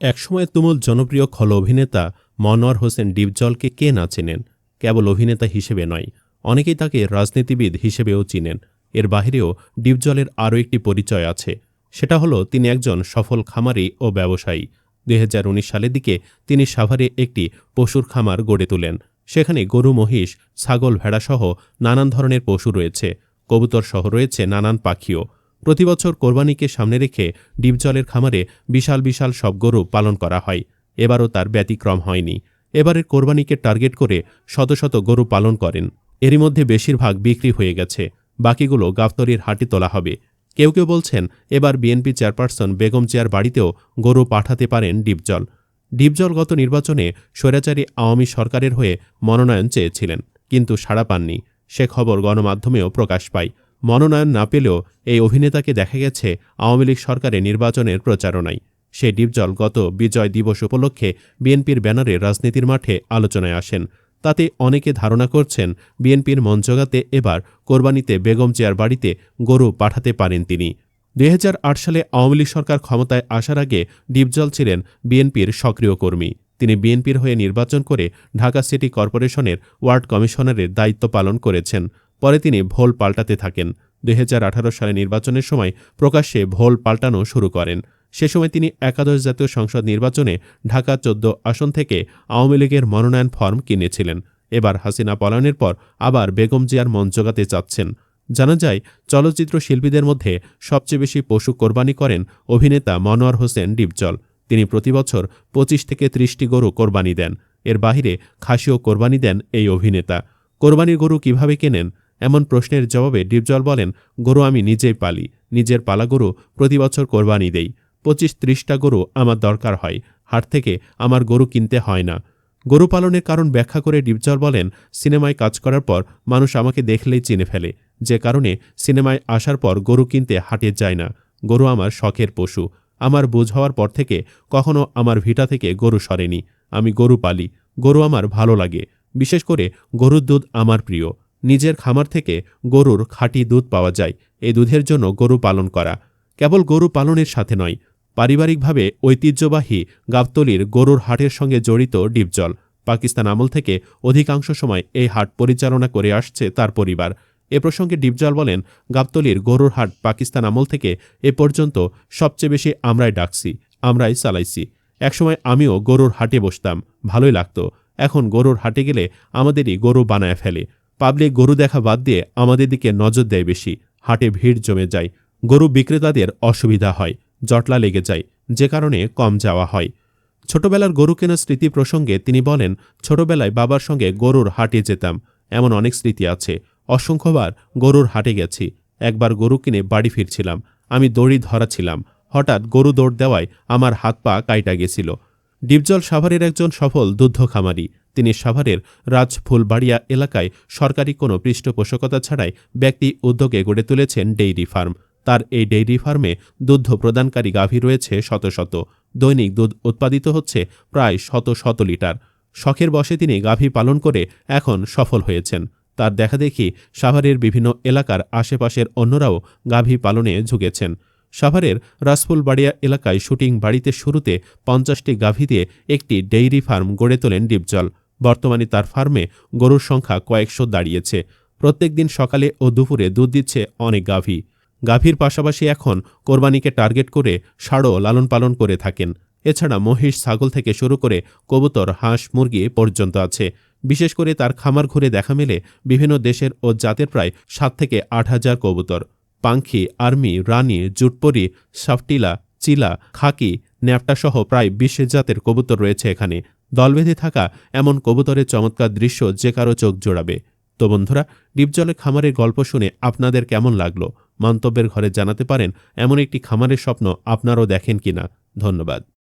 একসময় তুমুল জনপ্রিয় খল অভিনেতা মনোয়ার হোসেন ডিপজলকে কে না চেনেন? কেবল অভিনেতা হিসেবে নয়, অনেকেই তাকে রাজনীতিবিদ হিসেবেও চিনেন। এর বাহিরেও ডিপজলের আরও একটি পরিচয় আছে। সেটা হলো তিনি একজন সফল খামারি ও ব্যবসায়ী। দুই হাজার উনিশ সালের দিকে তিনি সাভারে একটি পশুর খামার গড়ে তোলেন। সেখানে গরু, মহিষ, ছাগল, ভেড়াসহ নানান ধরনের পশু রয়েছে। কবুতর সহ রয়েছে নানান পাখিও। প্রতিবছর কোরবানিকে সামনে রেখে ডিপজলের খামারে বিশাল বিশাল সব গরু পালন করা হয়। এবারও তার ব্যতিক্রম হয়নি। এবারের কোরবানিকে টার্গেট করে শত শত গরু পালন করেন। এরই মধ্যে বেশিরভাগ বিক্রি হয়ে গেছে। বাকিগুলো গাফতরির হাটে তোলা হবে। কেউ কেউ বলছেন, এবার বিএনপি চেয়ারপারসন বেগম চেয়ার বাড়িতেও গরু পাঠাতে পারেন ডিপজল ডিপজল গত নির্বাচনে স্বৈরাচারী আওয়ামী সরকারের হয়ে মনোনয়ন চেয়েছিলেন, কিন্তু সাড়া পাননি। সে খবর গণমাধ্যমেও প্রকাশ পায়। মনোনয়ন না পেলেও এই অভিনেতাকে দেখা গেছে আওয়ামী লীগ সরকারের নির্বাচনের প্রচারণায়। সে ডিপজল গত বিজয় দিবস উপলক্ষে বিএনপির ব্যানারে রাজনীতির মাঠে আলোচনায় আসেন। তাতে অনেকে ধারণা করছেন, বিএনপির জোগাতে এবার কোরবানিতে বেগম চেয়ার বাড়িতে গরু পাঠাতে পারেন তিনি। দুই হাজার আট সালে আওয়ামী লীগ সরকার ক্ষমতায় আসার আগে ডিপজল ছিলেন বিএনপির সক্রিয় কর্মী। তিনি বিএনপির হয়ে নির্বাচন করে ঢাকা সিটি কর্পোরেশনের ওয়ার্ড কমিশনারের দায়িত্ব পালন করেছেন। পরে তিনি ভোল পাল্টাতে থাকেন। দুই হাজার আঠারো সালে নির্বাচনের সময় প্রকাশ্যে ভোল পাল্টানো শুরু করেন। সে সময় তিনি একাদশ জাতীয় সংসদ নির্বাচনে ঢাকা চোদ্দ আসন থেকে আওয়ামী লীগের মনোনয়ন ফর্ম কিনেছিলেন। এবার হাসিনা পলায়নের পর আবার বেগম জিয়ার মন জোগাতে চাচ্ছেন। জানা যায়, চলচ্চিত্র শিল্পীদের মধ্যে সবচেয়ে বেশি পশু কোরবানি করেন অভিনেতা মনোয়ার হোসেন ডিপজল। তিনি প্রতিবছর পঁচিশ থেকে ত্রিশটি গরু কোরবানি দেন। এর বাহিরে খাসিও কোরবানি দেন এই অভিনেতা। কোরবানির গরু কীভাবে কেনেন? এমন প্রশ্নের জবাবে ডিপজল বলেন, গরু আমি নিজেই পালি। নিজের পালা গরু প্রতি বছর কোরবানি দেই। পঁচিশ ত্রিশটা গরু আমার দরকার হয়। হাট থেকে আমার গরু কিনতে হয় না। গরু পালনের কারণ ব্যাখ্যা করে ডিপজল বলেন, সিনেমায় কাজ করার পর মানুষ আমাকে দেখলেই চিনে ফেলে। যে কারণে সিনেমায় আসার পর গরু কিনতে হাটে যায় না। গরু আমার শখের পশু। আমার বুঝ হওয়ার পর থেকে কখনো আমার ভিটা থেকে গরু সরেনি। আমি গরু পালি। গরু আমার ভালো লাগে। বিশেষ করে গরুর দুধ আমার প্রিয়। নিজের খামার থেকে গরুর খাঁটি দুধ পাওয়া যায়। এই দুধের জন্য গরু পালন করা। কেবল গরু পালনের সাথে নয়, পারিবারিকভাবে ঐতিহ্যবাহী গাবতলির গরুর হাটের সঙ্গে জড়িত ডিপজল। পাকিস্তান আমল থেকে অধিকাংশ সময় এই হাট পরিচালনা করে আসছে তার পরিবার। এ প্রসঙ্গে ডিপজল বলেন, গাবতলির গরুর হাট পাকিস্তান আমল থেকে এ পর্যন্ত সবচেয়ে বেশি আমরাই ডাকছি, আমরাই চালাইছি। একসময় আমিও গরুর হাটে বসতাম, ভালোই লাগতো। এখন গরুর হাটে গেলে আমাদেরই গরু বানায় ফেলে। পাবলিক গরু দেখা বাদ দিয়ে আমাদের দিকে নজর দেয় বেশি। হাটে ভিড় জমে যায়। গরু বিক্রেতাদের অসুবিধা হয়, জটলা লেগে যায়, যে কারণে কম যাওয়া হয়। ছোটবেলার গরু কেনার স্মৃতি প্রসঙ্গে তিনি বলেন, ছোটবেলায় বাবার সঙ্গে গরুর হাটে যেতাম। এমন অনেক স্মৃতি আছে। অসংখ্যবার গরুর হাটে গেছি। একবার গরু কিনে বাড়ি ফিরছিলাম। আমি দড়ি ধরা ছিলাম। হঠাৎ গরু দৌড় দেওয়ায় আমার হাত পা কাইটা গেছিল। ডিপজল সাভারের একজন সফল দুগ্ধ খামারি। তিনি সাভারের রাজফুলবাড়িয়া এলাকায় সরকারি কোনো পৃষ্ঠপোষকতা ছাড়াই ব্যক্তি উদ্যোগে গড়ে তুলেছেন ডেইরি ফার্ম। তার এই ডেইরি ফার্মে দুগ্ধ প্রদানকারী গাভী রয়েছে শত শত। দৈনিক দুধ উৎপাদিত হচ্ছে প্রায় শত শত লিটার। শখের বসে তিনি গাভী পালন করে এখন সফল হয়েছেন। তার দেখা দেখি সাভারের বিভিন্ন এলাকার আশেপাশের অন্যরাও গাভী পালনে ঝুঁকেছেন। সাভারের রাসফুলবাড়িয়া এলাকায় শুটিং বাড়িতে শুরুতে পঞ্চাশটি গাভী দিয়ে একটি ডেইরি ফার্ম গড়ে তোলেন ডিপজল। বর্তমানে তার ফার্মে গরুর সংখ্যা কয়েকশো দাঁড়িয়েছে। প্রত্যেক দিন সকালে ও দুপুরে দুধ দিচ্ছে অনেক গাভী। গাভীর পাশাপাশি এখন কোরবানিকে টার্গেট করে ষাঁড়ও লালন পালন করে থাকেন। এছাড়া মহিষ, ছাগল থেকে শুরু করে কবুতর, হাঁস, মুরগি পর্যন্ত আছে। বিশেষ করে তার খামার ঘুরে দেখা মেলে বিভিন্ন দেশের ও জাতের প্রায় সাত থেকে আট হাজার কবুতর। পাঙ্খি আর্মি, রানী, জুটপরি সাফটিলা চিলা, খাকি, ন্যাপটাসহ প্রায় বিশ জাতের কবুতর রয়েছে এখানে। দল বেঁধে থাকা এমন কবুতরের চমৎকার দৃশ্য যে কারও চোখ জোড়াবে। তো বন্ধুরা, ডিপজলে খামারের গল্প শুনে আপনাদের কেমন লাগল? মন্তব্যের ঘরে জানাতে পারেন এমন একটি খামারের স্বপ্ন আপনারও দেখেন কিনা। ধন্যবাদ।